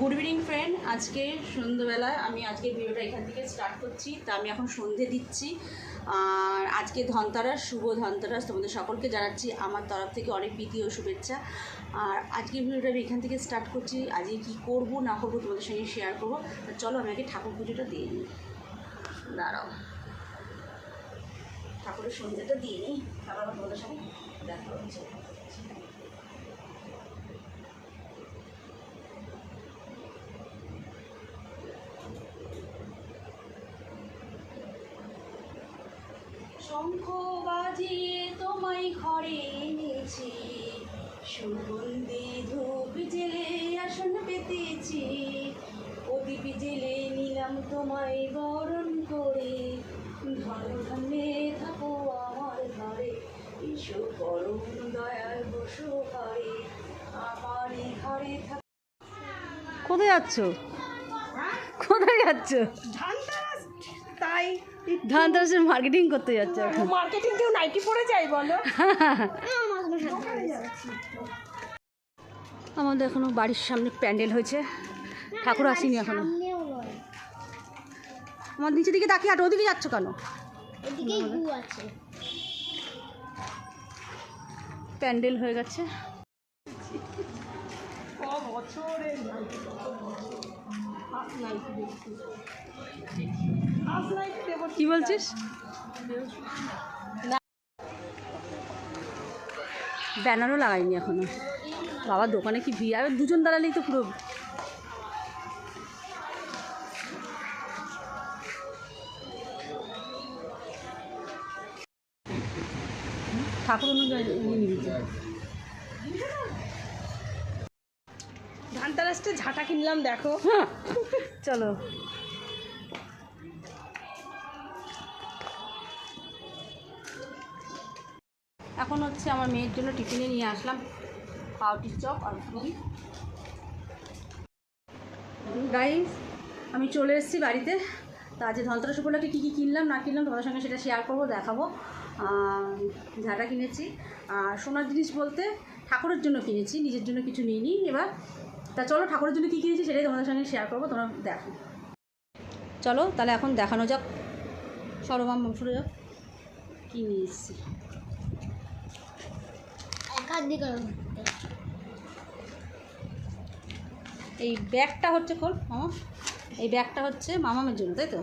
Good evening friend আজকে সন্ধ্যেবেলায় আমি আজকে ভিডিওটা এখান থেকে স্টার্ট করছি। তা আমি এখন সন্ধে দিচ্ছি। আর আজকে ধনতেরাস, শুভ ধনতেরাস তোমাদের সকলকে জানাচ্ছি। আমার তরফ থেকে অনেক প্রীতি ও শুভেচ্ছা। আর আজকের ভিডিওটা আমি এখান থেকে স্টার্ট করছি। আজকে কী করব, না করব তোমাদের সঙ্গে শেয়ার করব। চলো আমি আগে ঠাকুর পুজোটা দিয়ে নিই। দাঁড়াও। ঠাকুরের সন্ধ্যেটা দিয়ে নিই। তারপর তোমাদের সঙ্গে দেখা হচ্ছে। শঙ্খ বাজিয়ে তোমায় ঘরে এনেছি। সুগন্ধি ধূপ জেলে আসন পেতেছি। প্রদীপ জেলে নিলাম তোমায় বরণ করে। ধনে থাকো আমার ঘরে। এসো করুণ দয়াল বসো ঘরে আমার এই ঘরে থাকো কোথায় যাচ্ছ? কোথায় যাচ্ছ? তাই ধানতেরাসের মার্কেটিং করতে যাচ্ছ এখন। মার্কেটিং কেউ নাইটি পরে যায় বলো? আমাদের এখনও বাড়ির সামনে প্যান্ডেল হয়েছে। ঠাকুর আসেনি এখনও। আমার নিচের দিকে তাকিয়ে হাঁটো ওদিকে যাচ্ছ কেন? এদিকেই গু আছে। প্যান্ডেল হয়ে গেছে। দেবো কি বলছিস? ব্যানারও লাগাইনি এখনও। বাবা দোকানে কি ভিড় আর দুজন দাঁড়ালেই তো পুরো। ঠাকুর অনুযায়ী নিবি তো। ধানতেরাসটা ঝাঁটা কিনলাম দেখো। হ্যাঁ, চলো। এখন হচ্ছে আমার মেয়ের জন্য টিফিনে নিয়ে আসলাম পাউটির চপ আর পুরি গাইস আমি চলে এসেছি বাড়িতে। তা আজ ধনতেরাস উপলক্ষে কী কী কিনলাম না কিনলাম তোমাদের সঙ্গে সেটা শেয়ার করব দেখাবো। ঝাঁটা কিনেছি। আর সোনার জিনিস বলতে ঠাকুরের জন্য কিনেছি নিজের জন্য কিছু নিইনি। এবার তা চলো ঠাকুরের জন্য কী কিনেছি সেটাই তোমাদের সঙ্গে শেয়ার করব, তোমরা দেখো। চলো, তাহলে এখন দেখানো যাক। সরবাম সরে যাক কী নিয়ে এসেছি এই ব্যাগটা হচ্ছে খোল, মামা। এই ব্যাগটা হচ্ছে মামামের জন্য, তাই তো?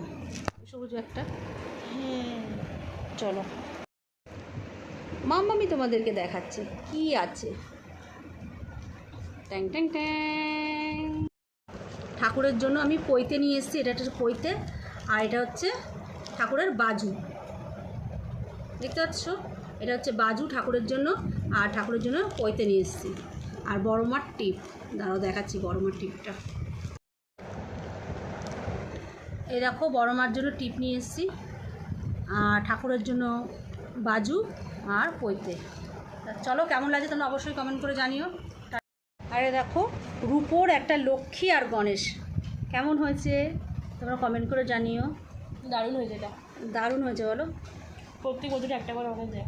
সবুজ ব্যাগটা। হ্যাঁ চলো। মাম্মামি তোমাদেরকে দেখাচ্ছে, কি আছে? ট্যাং ট্যাং ট্যাং ঠাকুরের জন্য আমি পইতে নিয়ে এসেছি, এটা হচ্ছে পইতে আর এটা হচ্ছে ঠাকুরের বাজু। দেখতে পাচ্ছ? এটা হচ্ছে বাজু ঠাকুরের জন্য, আর ঠাকুরের জন্য পইতে নিয়ে এসেছি। আর বড় মার টিপ। দাঁড়াও, দেখাচ্ছি বড় মার টিপটা। এই দেখো, বড় মার জন্য টিপ নিয়ে এসেছি, আর ঠাকুরের জন্য বাজু আর পইতে চলো, কেমন লাগে তোমরা অবশ্যই কমেন্ট করে জানিও। আরে দেখো রূপোর একটা লক্ষ্মী আর গণেশ। কেমন হয়েছে? তোমরা কমেন্ট করে জানিও। দারুণ হয়েছে এটা। দারুণ হয়েছে বলো। প্রত্যেক বছর একটা করে অনেক যায়